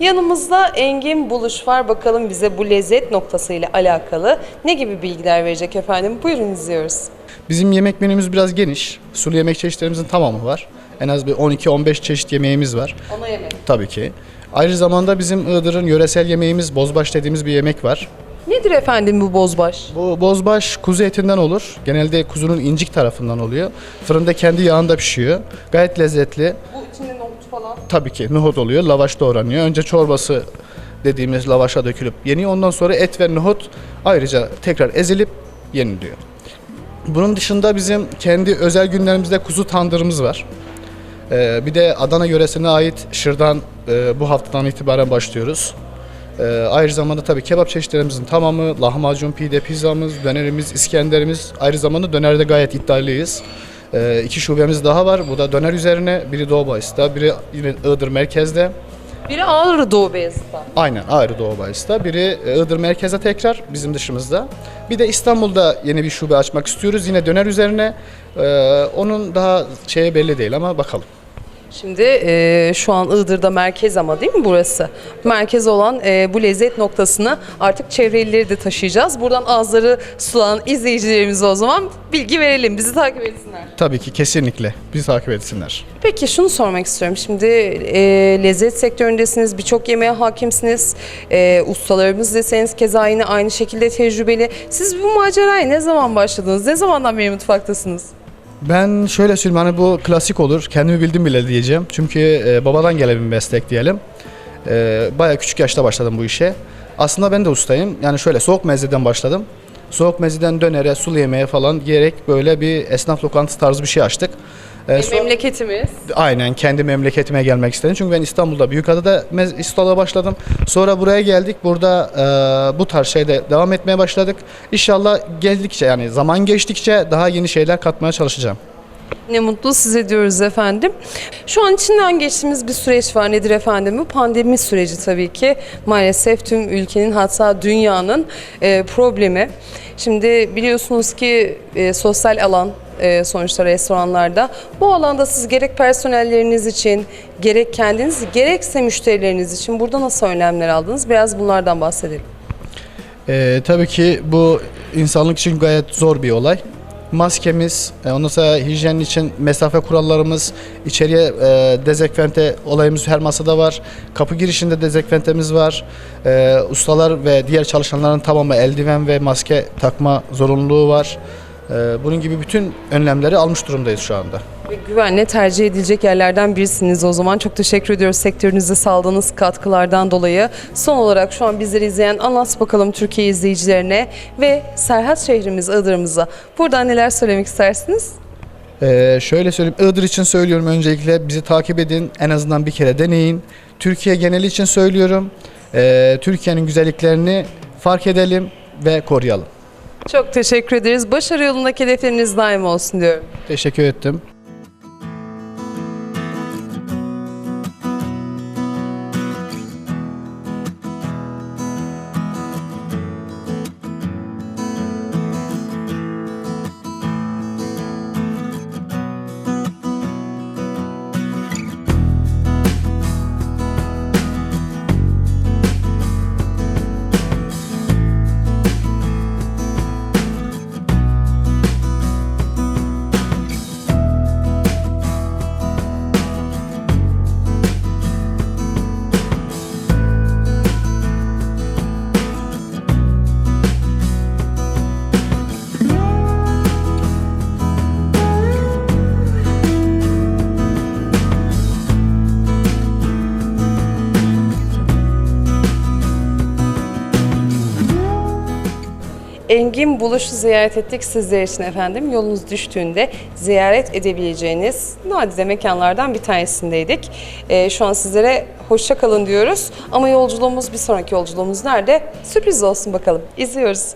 Yanımızda Engin Buluş var. Bakalım bize bu lezzet noktasıyla alakalı ne gibi bilgiler verecek efendim? Buyurun izliyoruz. Bizim yemek menümüz biraz geniş. Sulu yemek çeşitlerimizin tamamı var. En az bir 12-15 çeşit yemeğimiz var Ana yemek. tabii ki. Ayrıca zamanda bizim Iğdır'ın yöresel yemeğimiz bozbaş dediğimiz bir yemek var. Nedir efendim bu bozbaş? Bu bozbaş kuzu etinden olur. Genelde kuzunun incik tarafından oluyor. Fırında kendi yağında pişiyor. Gayet lezzetli. Bu içinde nohut falan. Tabii ki nohut oluyor. Lavaş doğranıyor. Önce çorbası dediğimiz lavaşa dökülüp yeniyor. Ondan sonra et ve nohut ayrıca tekrar ezilip yeniliyor. Bunun dışında bizim kendi özel günlerimizde kuzu tandırımız var. Ee, bir de Adana yöresine ait şırdan e, bu haftadan itibaren başlıyoruz. Ee, ayrı zamanda tabii kebap çeşitlerimizin tamamı, lahmacun, pide, pizzamız, dönerimiz, İskenderimiz. Ayrı zamanda dönerde gayet iddialıyız. Ee, iki şubemiz daha var. Bu da döner üzerine. Biri Doğu Bayıs'ta, biri yine Iğdır merkezde. Biri Ağrı Doğu Beyazıt'ta. Aynen Ağrı Doğu Bayıs'ta. Biri e, Iğdır merkeze tekrar bizim dışımızda. Bir de İstanbul'da yeni bir şube açmak istiyoruz. Yine döner üzerine. Ee, onun daha şeye belli değil ama bakalım. Şimdi e, şu an Iğdır'da merkez ama değil mi burası? Merkez olan e, bu lezzet noktasını artık çevrelileri de taşıyacağız. Buradan ağızları sulanan izleyicilerimize o zaman bilgi verelim. Bizi takip etsinler. Tabii ki kesinlikle. Bizi takip etsinler. Peki şunu sormak istiyorum. Şimdi e, lezzet sektöründesiniz, birçok yemeğe hakimsiniz. E, ustalarımız deseniz keza yine aynı şekilde tecrübeli. Siz bu maceraya ne zaman başladınız? Ne zamandan beri mutfaktasınız? Ben şöyle söyleyeyim hani bu klasik olur. Kendimi bildim bile diyeceğim. Çünkü e, babadan gelen bir meslek diyelim. E, Baya küçük yaşta başladım bu işe. Aslında ben de ustayım. Yani şöyle soğuk mezeden başladım. Soğuk mezeden dönere, sulu yemeğe falan diyerek böyle bir esnaf lokantası tarzı bir şey açtık. E, E, so- memleketimiz. Aynen kendi memleketime gelmek istedim. Çünkü ben İstanbul'da Büyükada'da mez- ustalığa başladım. Sonra buraya geldik. Burada e, bu tarz şeyde devam etmeye başladık. İnşallah geldikçe yani zaman geçtikçe daha yeni şeyler katmaya çalışacağım. Ne mutlu size diyoruz efendim. Şu an içinden geçtiğimiz bir süreç var. Nedir efendim? Bu pandemi süreci tabii ki. Maalesef tüm ülkenin hatta dünyanın e, problemi. Şimdi biliyorsunuz ki e, sosyal alan e, sonuçta restoranlarda. Bu alanda siz gerek personelleriniz için, gerek kendiniz, gerekse müşterileriniz için burada nasıl önlemler aldınız? Biraz bunlardan bahsedelim. E, tabii ki bu insanlık için gayet zor bir olay. Maskemiz, e, ondan sonra hijyen için mesafe kurallarımız, içeriye e, dezenfekte olayımız her masada var. Kapı girişinde dezenfektemiz var. E, ustalar ve diğer çalışanların tamamı eldiven ve maske takma zorunluluğu var. E, bunun gibi bütün önlemleri almış durumdayız şu anda. Ve güvenle tercih edilecek yerlerden birisiniz o zaman. Çok teşekkür ediyoruz sektörünüze sağladığınız katkılardan dolayı. Son olarak şu an bizleri izleyen anlat bakalım Türkiye izleyicilerine ve Serhat şehrimiz Iğdır'ımıza. Buradan neler söylemek istersiniz? Ee, şöyle söyleyeyim, Iğdır için söylüyorum öncelikle bizi takip edin, en azından bir kere deneyin. Türkiye geneli için söylüyorum, Ee, Türkiye'nin güzelliklerini fark edelim ve koruyalım. Çok teşekkür ederiz. Başarı yolundaki hedefleriniz daim olsun diyorum. Teşekkür ettim. Engin Buluş'u ziyaret ettik sizler için efendim. Yolunuz düştüğünde ziyaret edebileceğiniz nadide mekanlardan bir tanesindeydik. Ee, şu an sizlere hoşça kalın diyoruz. Ama yolculuğumuz bir sonraki yolculuğumuz nerede? Sürpriz olsun bakalım. İzliyoruz.